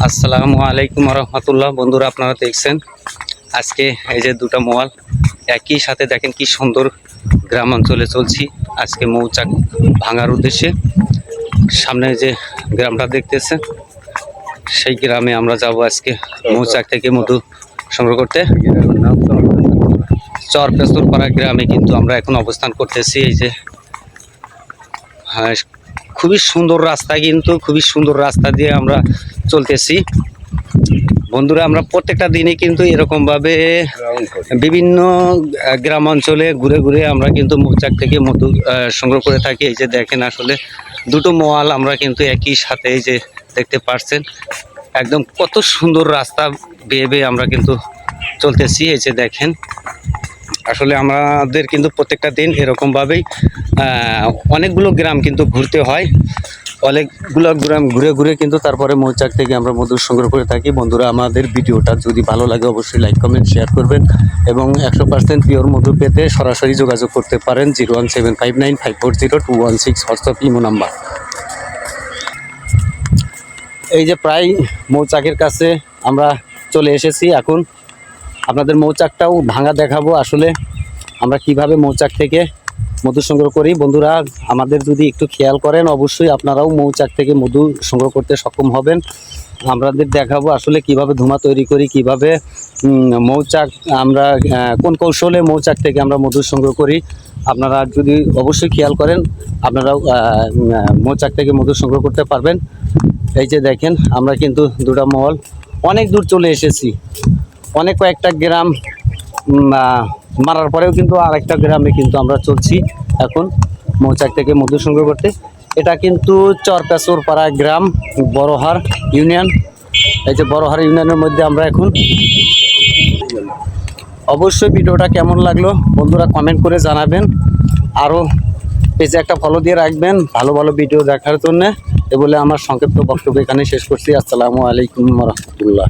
আসসালামু আলাইকুম রহমতুল্লাহ। বন্ধুরা, আপনারা দেখছেন আজকে এই যে দুটো মোয়াল, একই সাথে দেখেন কি সুন্দর গ্রাম অঞ্চলে চলছি। আজকে মৌচাক ভাঙার উদ্দেশ্যে সামনে যে গ্রামটা দেখতেছেন, সেই গ্রামে আমরা যাব আজকে মৌচাক থেকে মধু সংগ্রহ করতে। চর পেস্তুরপাড়া গ্রামে কিন্তু আমরা এখন অবস্থান করতেছি, এই যে হ্যাঁ খুবই সুন্দর রাস্তা কিন্তু, খুবই সুন্দর রাস্তা দিয়ে আমরা চলতেছি। বন্ধুরা, আমরা প্রত্যেকটা দিনে কিন্তু এরকমভাবে বিভিন্ন গ্রাম অঞ্চলে ঘুরে ঘুরে আমরা কিন্তু মৌচাক থেকে মধু সংগ্রহ করে থাকি। এই যে দেখেন আসলে দুটো মোয়াল আমরা কিন্তু একই সাথে এই যে দেখতে পারছেন। একদম কত সুন্দর রাস্তা বেয়ে বেয়ে আমরা কিন্তু চলতেছি। এই যে দেখেন আসলে আমাদের কিন্তু প্রত্যেকটা দিন এরকমভাবেই অনেকগুলো গ্রাম কিন্তু ঘুরতে হয়। অনেকগুলো গ্রাম ঘুরে ঘুরে কিন্তু তারপরে মৌচাক থেকে আমরা মধু সংগ্রহ করে থাকি। বন্ধুরা, আমাদের ভিডিওটা যদি ভালো লাগে অবশ্যই লাইক, কমেন্ট, শেয়ার করবেন এবং একশো পার্সেন্ট পিওর মধু পেতে সরাসরি যোগাযোগ করতে পারেন zero one seven five nine five four zero two one six WhatsApp imo number. এই যে প্রায় মৌচাকের কাছে আমরা চলে এসেছি এখন। আপনাদের মৌচাকটাও ভাঙা দেখাবো আসলে আমরা কীভাবে মৌচাক থেকে মধু সংগ্রহ করি। বন্ধুরা, আমাদের যদি একটু খেয়াল করেন, অবশ্যই আপনারাও মৌচাক থেকে মধু সংগ্রহ করতে সক্ষম হবেন। আমাদের দেখাবো আসলে কীভাবে ধুমা তৈরি করি, কীভাবে মৌচাক আমরা কোন কৌশলে মৌচাক থেকে আমরা মধু সংগ্রহ করি। আপনারা যদি অবশ্যই খেয়াল করেন, আপনারাও মৌচাক থেকে মধু সংগ্রহ করতে পারবেন। এই যে দেখেন, আমরা কিন্তু দুটা মহল, অনেক দূর চলে এসেছি। অনেক কয়েকটা গ্রাম মারার পরেও কিন্তু আরেকটা গ্রামে কিন্তু আমরা চলছি এখন, মৌচাক থেকে মধু সংগ্রহ করতে। এটা কিন্তু চরপেশর পাড়া গ্রাম, বড়হার ইউনিয়ন। এই যে বড়হার ইউনিয়নের মধ্যে আমরা এখন। অবশ্যই ভিডিওটা কেমন লাগল বন্ধুরা কমেন্ট করে জানাবেন। আরও পেজে একটা ফলো দিয়ে রাখবেন, ভালো ভালো ভিডিও দেখার জন্যে। এ বলে আমার সংক্ষিপ্ত বক্তব্য এখানে শেষ করছি। আসসালামু আলাইকুম রহমতুল্লাহ।